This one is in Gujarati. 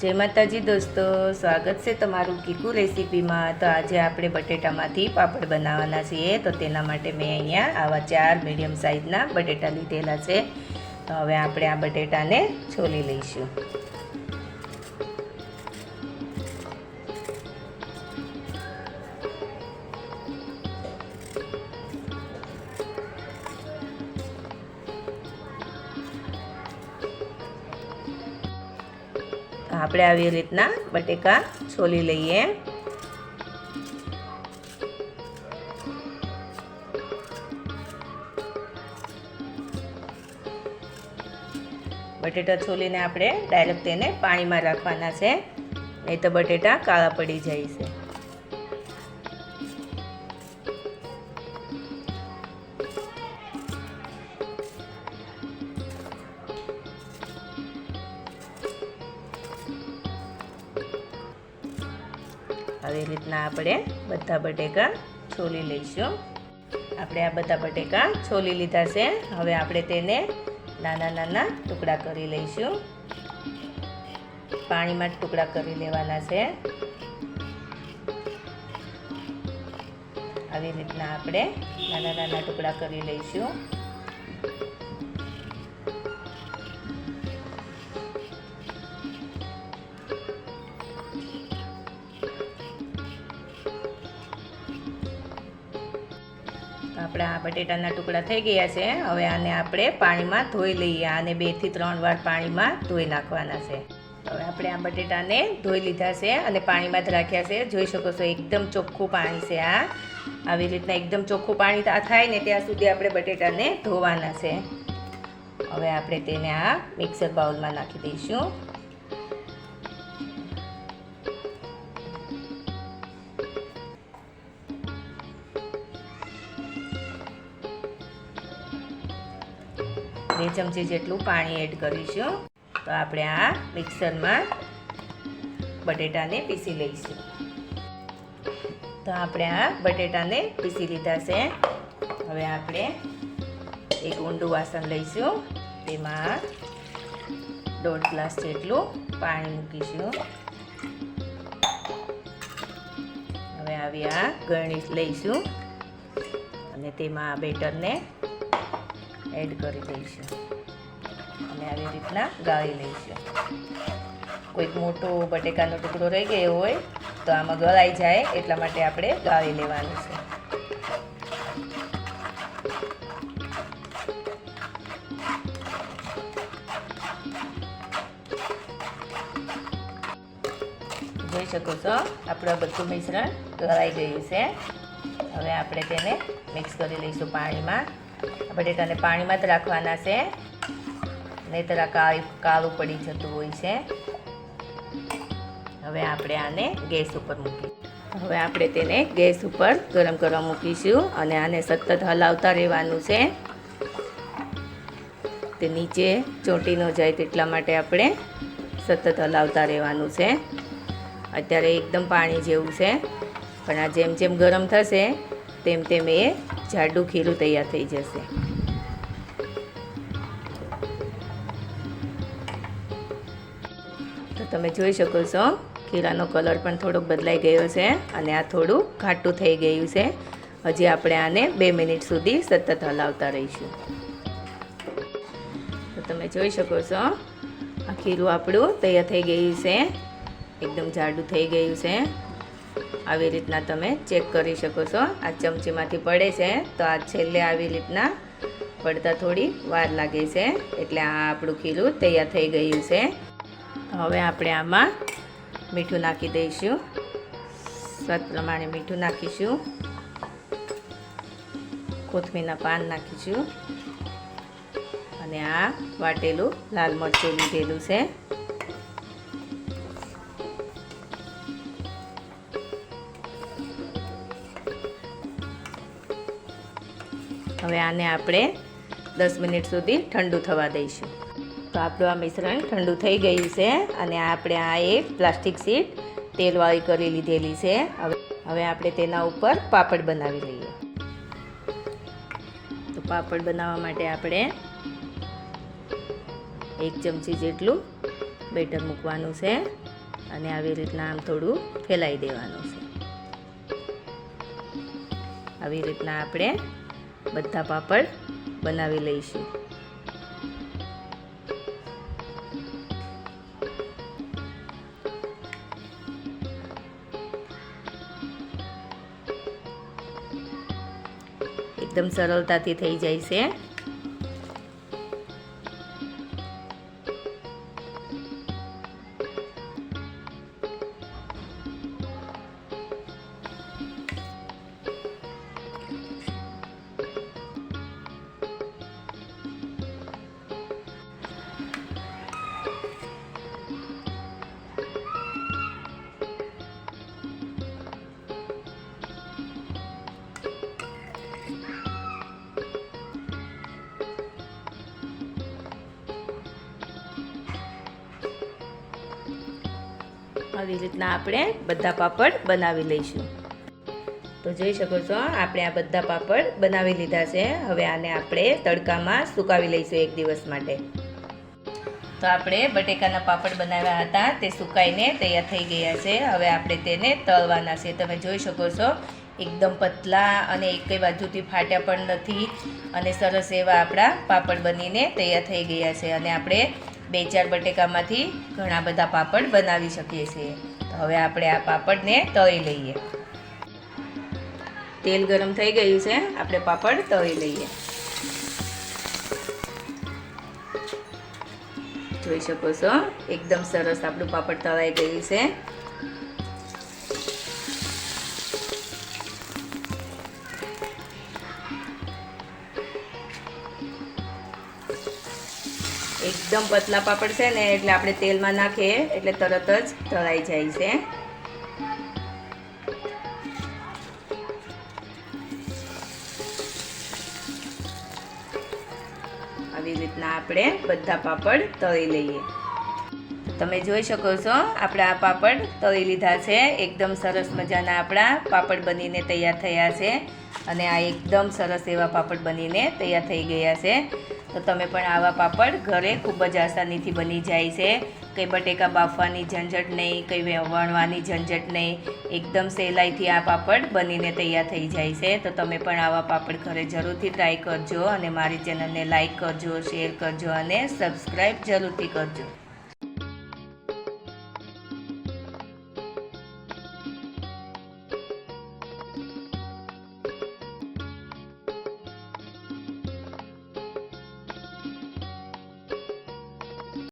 જય માતાજી દોસ્તો, સ્વાગત છે તમારું કીકુ રેસીપીમાં. તો આજે આપણે બટેટામાંથી પાપડ બનાવવાના છીએ. તો તેના માટે મેં અહીંયા આવા ચાર મીડિયમ સાઇઝના બટેટા લીધેલા છે. તો હવે આપણે આ બટેટાને છોલી લઈશું. આપણે આવી રીતના બટેકા છોલી લઈએ. બટેટા છોલીને આપણે ડાયરેક્ટ તેને પાણીમાં રાખવાના છે. નહીં તો બટેટા કાળા પડી જાય છે. આવી રીતના આપણે બધા બટેકા છોલી લઈશું. આપણે આ બધા બટેકા છોલી લીધા છે. હવે આપણે તેને નાના નાના ટુકડા કરી લઈશું. પાણીમાં ટુકડા કરી લેવાના છે. આવી રીતના આપણે નાના નાના ટુકડા કરી લઈશું. આપણા બટેટાના ટુકડા થઈ ગયા છે. હવે આને આપણે પાણીમાં ધોઈ લઈએ. આને બેથી ત્રણ વાર પાણીમાં ધોઈ નાખવાના છે. હવે આપણે આ બટેટાને ધોઈ લીધા છે અને પાણીમાં જ રાખ્યા છે. જોઈ શકો છો, એકદમ ચોખ્ખું પાણી છે આ. આવી રીતના એકદમ ચોખ્ખું પાણી થાય ને ત્યાં સુધી આપણે બટેટાને ધોવાના છે. હવે આપણે તેને આ મિક્સર બાઉલમાં નાખી દઈશું. બે ચમચી જેટલું પાણી એડ કરીશું. તો આપણે આ મિક્સરમાં બટેટાને પીસી લઈશું. તો આપણે આ બટેટાને પીસી લીધા છે. હવે આપણે એક ઊંડું વાસણ લઈશું. તેમાં દોઢ ગ્લાસ જેટલું પાણી મૂકીશું. હવે આવી આ ગરણી લઈશું. અને તેમાં બેટરને એડ કરી દઈશું. અને આવી રીતના ગાળી લઈશું. કોઈક મોટો બટેકાનો ટુકડો રહી ગયો હોય, તો આમાં ગળાઈ જાય એટલા માટે આપણે ગાળી લેવાનું છે. જોઈ શકો છો, આપણું બધું મિશ્રણ ગળાઈ ગયું છે. હવે આપણે તેને મિક્સ કરી લઈશું પાણીમાં. બટેટાને પાણીમાં જ રાખવાના છે. નહીંતર આ કાળી કાળું પડી જતું હોય છે. હવે આપણે આને ગેસ ઉપર મૂકી હવે આપણે તેને ગેસ ઉપર ગરમ કરવા મૂકીશું અને આને સતત હલાવતા રહેવાનું છે. તે નીચે ચોંટી ન જાય તેટલા માટે આપણે સતત હલાવતા રહેવાનું છે. અત્યારે એકદમ પાણી જેવું છે. પણ આ જેમ જેમ ગરમ થશે, તેમ તેમ એ જાડું ખીરું તૈયાર થઈ જશે. તો તમે જોઈ શકો છો ખીરાનો કલર પણ થોડોક બદલાઈ ગયો છે અને આ થોડું ઘાટું થઈ ગયું છે. હજી આપણે આને બે મિનિટ સુધી સતત હલાવતા રહીશું. તો તમે જોઈ શકો છો, આ ખીરું આપણું તૈયાર થઈ ગયું છે. એકદમ જાડું થઈ ગયું છે. આવી રીતના તમે ચેક કરી શકો છો. આ ચમચીમાંથી પડે છે. તો આ છેલ્લે આવી રીતના પડતા થોડી વાર લાગે છે. એટલે આ આપણું ખીરું તૈયાર થઈ ગયું છે. હવે આપણે આમાં મીઠું નાખી દઈશું. સ્વાદ પ્રમાણે મીઠું નાખીશું. કોથમીરના પાન નાખીશું. અને આ વાટેલું લાલ મરચું લીધેલું છે. હવે આને આપણે દસ મિનિટ સુધી ઠંડુ થવા દઈશું. તો આપણું આ મિશ્રણ ઠંડુ થઈ ગયું છે અને આપણે આ એક પ્લાસ્ટિક સીટ તેલવાળી કરી લીધેલી છે. હવે હવે આપણે તેના ઉપર પાપડ બનાવી લઈએ. તો પાપડ બનાવવા માટે આપણે એક ચમચી જેટલું બેટર મૂકવાનું છે અને આવી રીતના આમ થોડું ફેલાઈ દેવાનું છે. આવી રીતના આપણે બધા પાપડ બનાવી લઈશું. એકદમ સરળતાથી થઈ જાય છે. આવી રીતના આપણે બધા પાપડ બનાવી લઈશું. તો જોઈ શકો છો, આપણે આ બધા પાપડ બનાવી લીધા છે. હવે આને આપણે તડકામાં સુકાવી લઈશું એક દિવસ માટે. તો આપણે બટેકાના પાપડ બનાવ્યા હતા, તે સુકાઈને તૈયાર થઈ ગયા છે. હવે આપણે તેને તળવાના છે. તમે જોઈ શકો છો, એકદમ પતલા અને એકેય બાજુથી ફાટ્યા પણ નથી. અને સરસ એવા આપણા પાપડ બનીને તૈયાર થઈ ગયા છે. અને આપણે બે ચાર બટેકામાંથી ઘણા બધા પાપડ બનાવી શકીએ છીએ. તો હવે આપણે આ પાપડને તળી લઈએ. તેલ ગરમ થઈ ગયું છે. આપણે પાપડ તળી લઈએ. જોઈ શકો છો, એકદમ સરસ આપણું પાપડ તળાઈ ગયું છે. એકદમ પતલા પાપડ છે ને, એટલે આપણે તેલમાં નાખીએ, એટલે તરત જ તળાઈ જાય છે. આવી રીતના આપણે બધા પાપડ તળી લઈએ. તમે જોઈ શકો છો, આપણે આ પાપડ તળી લીધા છે. એકદમ સરસ મજાના આપણા પાપડ બનીને તૈયાર થયા છે. અને આ એકદમ સરસ એવા પાપડ બનીને તૈયાર થઈ ગયા છે. તો તમે પણ આવા પાપડ ઘરે ખૂબ જ આસાનીથી બની જાય છે. કંઈ બટેકા બાફવાની ઝંઝટ નહીં, કંઈ વણવાની ઝંઝટ નહીં. એકદમ સહેલાઈથી આ પાપડ બનીને તૈયાર થઈ જાય છે. તો તમે પણ આવા પાપડ ઘરે જરૂરથી ટ્રાય કરજો અને મારી ચેનલને લાઈક કરજો, શેર કરજો અને સબસ્ક્રાઈબ જરૂરથી કરજો.